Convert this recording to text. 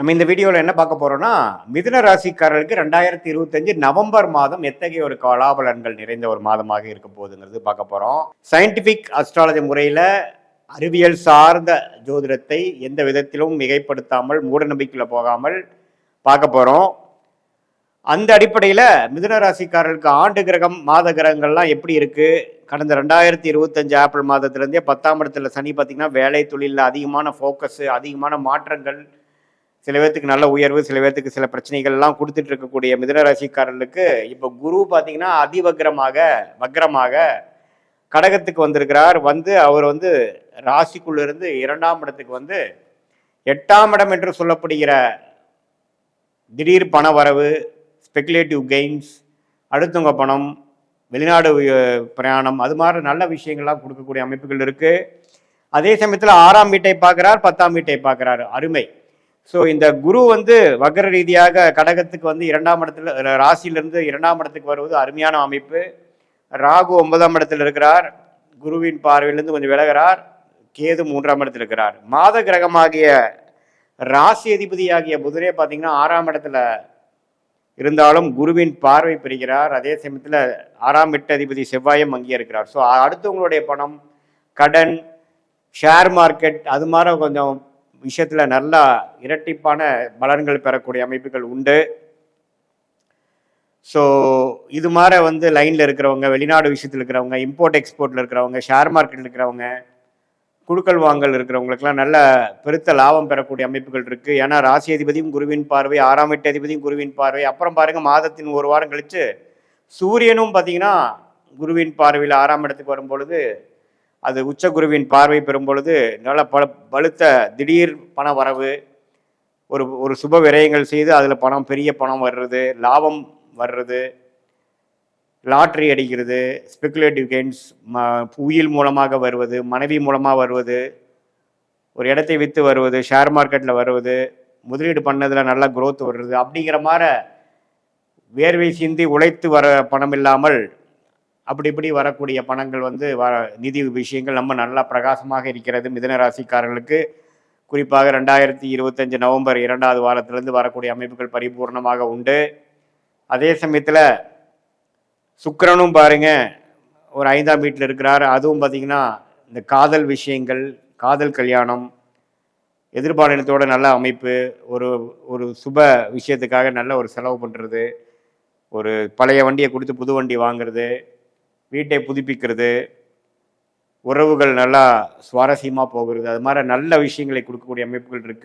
நம்ம இந்த வீடியோவில் என்ன பார்க்க போகிறோம்னா மிதுன ராசிக்காரர்களுக்கு ரெண்டாயிரத்தி இருபத்தஞ்சு நவம்பர் மாதம் எத்தகைய ஒரு கலாபலன்கள் நிறைந்த ஒரு மாதமாக இருக்க போகுதுங்கிறது பார்க்க போகிறோம் சயின்டிஃபிக் அஸ்ட்ராலஜி முறையில் அறிவியல் சார்ந்த ஜோதிடத்தை எந்த விதத்திலும் மிகைப்படுத்தாமல் மூடநம்பிக்கையில் போகாமல் பார்க்க போகிறோம் அந்த அடிப்படையில் மிதுன ராசிக்காரர்களுக்கு ஆண்டு கிரகம் மாத கிரகங்கள்லாம் எப்படி இருக்குது கடந்த ரெண்டாயிரத்தி இருபத்தஞ்சு ஏப்ரல் மாதத்துலேருந்தே பத்தாம் இடத்துல சனி பார்த்தீங்கன்னா வேலை தொழிலில் அதிகமான ஃபோக்கஸு அதிகமான மாற்றங்கள் சில பேர்த்துக்கு நல்ல உயர்வு சில பேர்த்துக்கு சில பிரச்சனைகள்லாம் கொடுத்துட்டு இருக்கக்கூடிய மிதனராசிக்காரர்களுக்கு இப்போ குரு பார்த்தீங்கன்னா அதிவக்ரமாக வக்ரமாக கடகத்துக்கு வந்திருக்கிறார். வந்து அவர் வந்து ராசிக்குள்ளிருந்து இரண்டாம் இடத்துக்கு வந்து எட்டாம் இடம் என்று சொல்லப்படுகிற திடீர் பண வரவு ஸ்பெகுலேட்டிவ் கெயின்ஸ் அடுத்தவங்க பணம் வெளிநாடு பிரயாணம் அது மாதிரி நல்ல விஷயங்கள்லாம் கொடுக்கக்கூடிய அமைப்புகள் இருக்குது அதே சமயத்தில் ஆறாம் வீட்டை பார்க்குறார் பத்தாம் வீட்டை பார்க்குறாரு. அருமை. ஸோ இந்த குரு வந்து வக்ர ரீதியாக கடகத்துக்கு வந்து இரண்டாம் இடத்துல ராசியிலிருந்து இரண்டாம் இடத்துக்கு வருவது அருமையான அமைப்பு. ராகு ஒன்பதாம் இடத்தில் இருக்கிறார். குருவின் பார்வையிலிருந்து கொஞ்சம் விலகிறார். கேது மூன்றாம் இடத்தில் இருக்கிறார். மாத கிரகமாகிய ராசி அதிபதியாகிய புதனே பார்த்தீங்கன்னா ஆறாம் இடத்துல இருந்தாலும் குருவின் பார்வை பெறுகிறார். அதே சமயத்தில் ஆறாம் எட்டு அதிபதி செவ்வாயும் அங்கே இருக்கிறார். ஸோ அடுத்தவங்களுடைய பணம் கடன் ஷேர் மார்க்கெட் அது மாதிரி கொஞ்சம் விஷயத்தில் நல்லா இரட்டிப்பான பலன்கள் பெறக்கூடிய அமைப்புகள் உண்டு. ஸோ இது மாதிரி வந்து லைனில் இருக்கிறவங்க வெளிநாடு விஷயத்தில் இருக்கிறவங்க இம்போர்ட் எக்ஸ்போர்ட்டில் இருக்கிறவங்க ஷேர் மார்க்கெட்டில் இருக்கிறவங்க குழுக்கள் வாங்கல் இருக்கிறவங்களுக்குலாம் நல்ல பெருத்த லாபம் பெறக்கூடிய அமைப்புகள் இருக்குது ஏன்னா ராசி அதிபதியும் குருவின் பார்வை ஆறாம் எட்டு அதிபதியும் குருவின் பார்வை. அப்புறம் பாருங்கள் மாதத்தின் ஒரு வாரம் கழித்து சூரியனும் பார்த்தீங்கன்னா குருவின் பார்வையில் ஆறாம் இடத்துக்கு வரும் பொழுது அது உச்ச குருவின் பார்வை பெறும் பொழுது நல்ல பல பழுத்த திடீர் பண வரவு ஒரு ஒரு சுப விரயங்கள் செய்து அதில் பணம் பெரிய பணம் வர்றது லாபம் வர்றது லாட்ரி அடிக்கிறது ஸ்பெகுலேட்டிவ் கெயின்ஸ் ம உயில் மூலமாக வருவது மனைவி மூலமாக வருவது ஒரு இடத்தை விற்று வருவது ஷேர் மார்க்கெட்டில் வருவது முதலீடு பண்ணதில் நல்லா க்ரோத் வருது. அப்படிங்கிற மாதிரி வேர்வை சிந்தி உழைத்து வர பணம் இல்லாமல் அப்படி இப்படி வரக்கூடிய பணங்கள் வந்து வ நிதி விஷயங்கள் நம்ம நல்லா பிரகாசமாக இருக்கிறது மிதன ராசிக்காரர்களுக்கு. குறிப்பாக ரெண்டாயிரத்தி இருபத்தஞ்சு நவம்பர் இரண்டாவது வாரத்திலிருந்து வரக்கூடிய அமைப்புகள் பரிபூர்ணமாக உண்டு. அதே சமயத்தில் சுக்கரனும் பாருங்க ஒரு ஐந்தாம் வீட்டில் இருக்கிறார். அதுவும் பார்த்திங்கன்னா இந்த காதல் விஷயங்கள் காதல் கல்யாணம் எதிர்பாலினத்தோட நல்ல அமைப்பு ஒரு ஒரு சுப விஷயத்துக்காக நல்ல ஒரு செலவு பண்ணுறது ஒரு பழைய வண்டியை கொடுத்து புது வண்டி வாங்குறது வீட்டை புதுப்பிக்கிறது உறவுகள் நல்லா சுவாரஸ்யமாக போகிறது அது மாதிரி நல்ல விஷயங்களை கொடுக்கக்கூடிய அமைப்புகள் இருக்குது